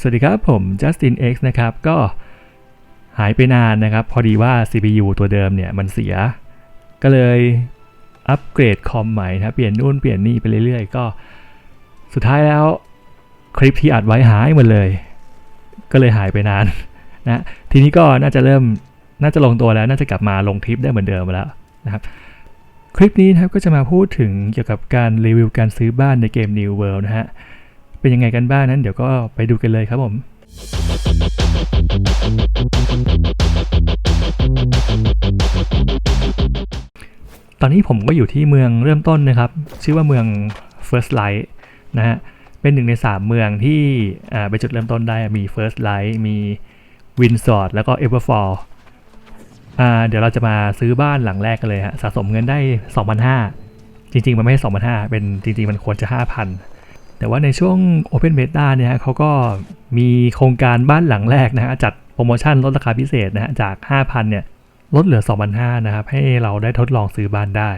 สวัสดีครับ ผม Justin X นะครับ ก็หายไปนานนะครับ พอดีว่า CPU ตัวเดิมเนี่ยมันเสีย ก็เลยอัปเกรดคอมใหม่นะเปลี่ยนนู่นเปลี่ยนนี่ไปเรื่อยๆ ก็สุดท้ายแล้วคลิปที่อัดไว้หายหมดเลย ก็เลยหายไปนานนะทีนี้ก็น่าจะเริ่มน่าจะลงตัวแล้ว น่าจะกลับมาลงคลิปได้เหมือนเดิมแล้วนะครับคลิปนี้นะครับก็จะมาพูดถึงเกี่ยวกับการรีวิวการซื้อบ้านในเกม New World นะฮะ เป็นยังไงกันบ้างนั้น เดี๋ยวก็ไปดูกันเลยครับผมตอนนี้ผมก็อยู่ที่เมืองเริ่มต้นนะครับ ชื่อว่าเมือง First Light นะฮะเป็นหนึ่งใน 3 เมืองที่อ่าเป็นจุดเริ่มต้นได้มี First Light มี Windsor แล้วก็ Everfall อ่าเดี๋ยวเราจะมาซื้อบ้านหลังแรกกันเลยฮะสะสมเงินได้ 2,500 จริง ๆ มันไม่ใช่2,500 เป็นจริง ๆ มันควรจะ 5,000 แต่ว่าในช่วง Open Beta เนี่ยฮะเขาก็มีโครงการบ้านหลังแรกนะฮะจัดโปรโมชั่นลดราคาพิเศษนะฮะจาก 5,000เนี่ยลดเหลือ 2,500นะครับให้เราได้ทดลองซื้อบ้านได้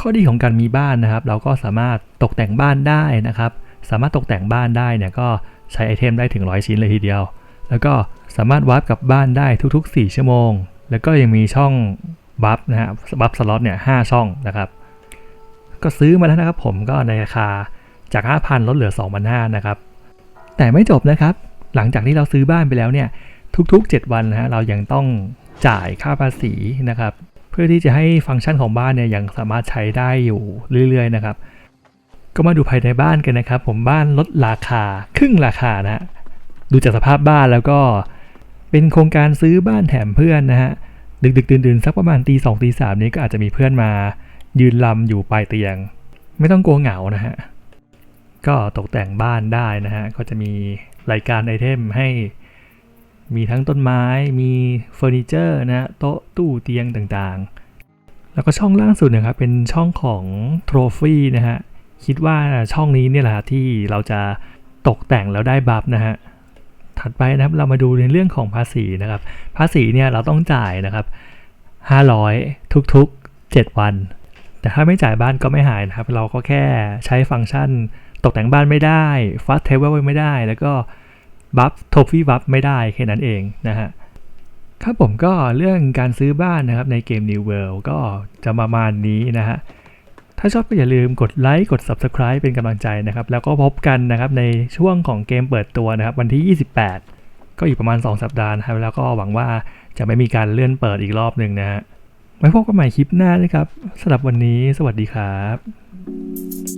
ข้อดีของการมีบ้านนะครับ เราก็สามารถตกแต่งบ้านได้นะครับ สามารถตกแต่งบ้านได้เนี่ยก็ใช้ไอเทมได้ถึง 100 ชิ้นเลยทีเดียว แล้วก็สามารถวาร์ปกลับบ้านได้ทุก ๆ 4 ชั่วโมง แล้วก็ยังมีช่องบัฟนะฮะบัฟสล็อตเนี่ย5ช่องนะครับ ก็ซื้อมาแล้วนะครับผมก็ในราคา จาก 5,000 ลดเหลือ 2,500นะครับ แต่ไม่จบนะครับ หลังจากที่เราซื้อบ้านไปแล้วเนี่ย ทุกๆ 7 วันนะฮะ เรายังต้องจ่ายค่าภาษีนะครับ เพื่อที่จะให้ฟังก์ชันของบ้านเนี่ยยังสามารถใช้ได้อยู่เรื่อยๆนะครับ ก็มาดูภายในบ้านกันนะครับ ผมบ้านลดราคาครึ่งราคานะฮะดูจากสภาพบ้านแล้วก็เป็นโครงการซื้อบ้านแถมเพื่อนนะฮะ ดึกๆดื่นๆสักประมาณตีสองตีสามนี้ก็อาจจะมีเพื่อนมายืนลำอยู่ปลายเตียง ไม่ต้องกลัวเหงานะฮะ ก็ตกแต่งบ้านได้นะฮะ ก็จะมีรายการไอเทมให้มีทั้งต้นไม้ มีเฟอร์นิเจอร์นะฮะโต๊ะตู้เตียงต่างๆ แล้วก็ช่องล่างสุดนะครับเป็นช่องของโทรฟี่นะฮะ คิดว่าช่องนี้เนี่ยแหละที่เราจะตกแต่งแล้วได้บัฟนะฮะ ถัดไปนะครับเรามาดูในเรื่องของภาษีนะครับ ภาษีเนี่ยเราต้องจ่ายนะครับ 500 ทุกๆ 7 วัน แต่ถ้าไม่จ่ายบ้านก็ไม่หายนะครับ เราก็แค่ใช้ฟังก์ชัน ตกแต่งบ้านไม่ได้ฟัสเทเบิลไม่ได้ แล้วก็บัฟโทฟี่บัฟไม่ได้แค่นั้นเองนะฮะครับผมก็เรื่องการซื้อบ้านนะครับในเกม New World ก็จะประมาณนี้นะฮะถ้าชอบก็อย่าลืมกดไลค์กด Subscribe เป็นกำลังใจนะครับ แล้วก็พบกันนะครับในช่วงของเกมเปิดตัวนะครับ วันที่ 28 ก็อีกประมาณ 2 สัปดาห์นะครับ แล้วก็หวังว่าจะไม่มีการเลื่อนเปิดอีกรอบหนึ่งนะฮะไว้พบกันใหม่คลิปหน้านะครับสำหรับวันนี้ สวัสดีครับ